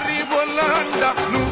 హరి బొల్లండ నువ్వు